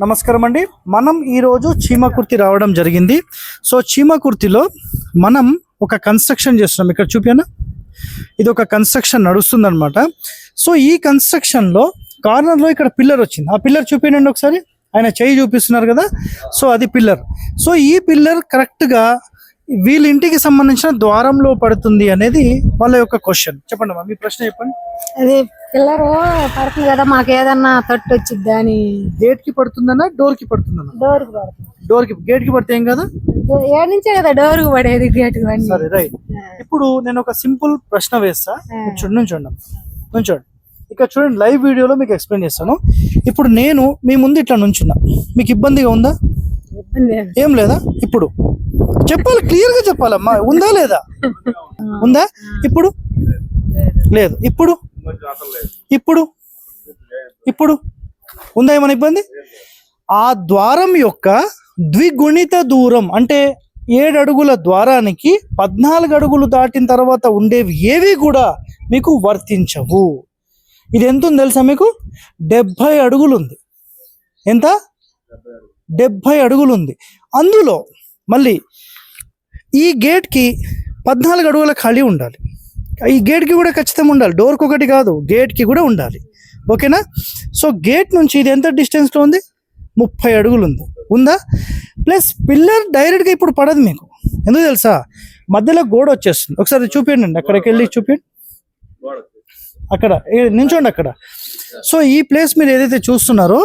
నమస్కారం అండి మనం ఈరోజు చీమకుర్తి రావడం జరిగింది. సో చీమకుర్తిలో మనం ఒక కన్స్ట్రక్షన్ చేస్తున్నాం. ఇక్కడ చూపాను ఇది ఒక కన్స్ట్రక్షన్ నడుస్తుందనమాట సో ఈ కన్స్ట్రక్షన్లో కార్నర్లో ఇక్కడ పిల్లర్ వచ్చింది. ఆ పిల్లర్ చూపించండి ఒకసారి. ఆయన చేయి చూపిస్తున్నారు కదా? సో అది పిల్లర్ సో ఈ పిల్లర్ కరెక్ట్గా వీళ్ళ ఇంటికి సంబంధించిన ద్వారంలో పడుతుంది అనేది వాళ్ళ యొక్క క్వశ్చన్. చెప్పండి అమ్మా మీ ప్రశ్న చెప్పండి. అది పిల్లరు పడుతుంది కదా మాకు ఏదన్నా తట్టు వచ్చిద్దా అని. గేట్కి పడుతుందన్నా డోర్కి పడుతుందన్నా? డోర్కి పడుతుంది. డోర్కి గేట్కి పడితే ఏం కదా? ఏడు నుంచే కదా డోర్కి పడేది గేట్ సరే రైట్. ఇప్పుడు నేను ఒక సింపుల్ ప్రశ్న వేస్తా. చూడండి నుంచోండి నుంచోండి ఇక్కడ చూడండి. లైవ్ వీడియోలో మీకు ఎక్స్ప్లెయిన్ చేస్తాను. ఇప్పుడు నేను మీ ముందు ఇట్లా నుంచున్నా. మీకు ఇబ్బందిగా ఉందా. ఏం లేదా? ఇప్పుడు. చెప్పాలి క్లియర్గా చెప్పాలమ్మా. ఉందా లేదా? ఉందా? ఇప్పుడు? లేదు. ఇప్పుడు? ఇప్పుడు? ఇప్పుడు? ఉందా ఏమైనా ఇబ్బంది? ఆ ద్వారం యొక్క ద్విగుణిత దూరం అంటే ఏడు అడుగుల ద్వారానికి పద్నాలుగు అడుగులు దాటిన తర్వాత ఉండేవి ఏవి కూడా మీకు వర్తించవు. ఇది ఎంత ఉంది తెలుసా మీకు? డెబ్భై అడుగులు ఉంది. ఎంత? డెబ్భై అడుగులు ఉంది. అందులో మళ్ళీ ఈ గేట్కి పద్నాలుగు అడుగుల ఖాళీ ఉండాలి. ఈ గేట్కి కూడా ఖచ్చితంగా ఉండాలి. డోర్కి ఒకటి కాదు గేట్కి కూడా ఉండాలి. ఓకేనా? సో గేట్ నుంచి ఇది ఎంత డిస్టెన్స్లో ఉంది? ముప్పై అడుగులు ఉంది. ఉందా? ప్లస్ పిల్లర్ డైరెక్ట్గా ఇప్పుడు పడదు మీకు. ఎందుకు తెలుసా? మధ్యలో గోడ వచ్చేస్తుంది. ఒకసారి చూపించండి అక్కడికి వెళ్ళి చూపించండి అక్కడ. నించోండి అక్కడ. సో ఈ ప్లేస్ మీరు ఏదైతే చూస్తున్నారో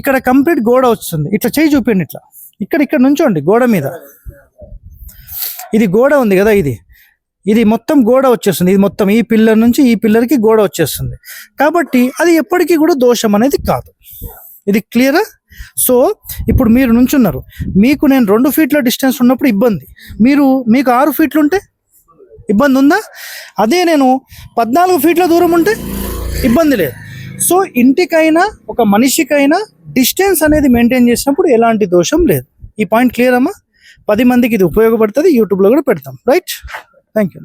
ఇక్కడ కంప్లీట్ గోడ వస్తుంది ఇట్లా చేయి చూపించండి ఇట్లా. ఇక్కడ ఇక్కడ నుంచోండి గోడ మీద. ఇది గోడ ఉంది కదా ఇది. ఇది మొత్తం గోడ వచ్చేస్తుంది. ఇది మొత్తం ఈ పిల్లర్ నుంచి ఈ పిల్లర్కి గోడ వచ్చేస్తుంది. కాబట్టి అది ఎప్పటికీ కూడా దోషం అనేది కాదు. ఇది క్లియరా? సో ఇప్పుడు మీరు నుంచున్నారు. మీకు నేను రెండు ఫీట్ల డిస్టెన్స్ ఉన్నప్పుడు ఇబ్బంది. మీరు మీకు ఆరు ఫీట్లు ఉంటే ఇబ్బంది ఉందా? అదే నేను పద్నాలుగు ఫీట్ల దూరం ఉంటే ఇబ్బంది లేదు. సో ఇంటికైనా ఒక మనిషికైనా డిస్టెన్స్ అనేది మెయింటైన్ చేసినప్పుడు ఎలాంటి దోషం లేదు. ఈ పాయింట్ క్లియర్ అమ్మా పది మందికి ఇది ఉపయోగపడుతుంది యూట్యూబ్లో కూడా పెడతాం. Right thank you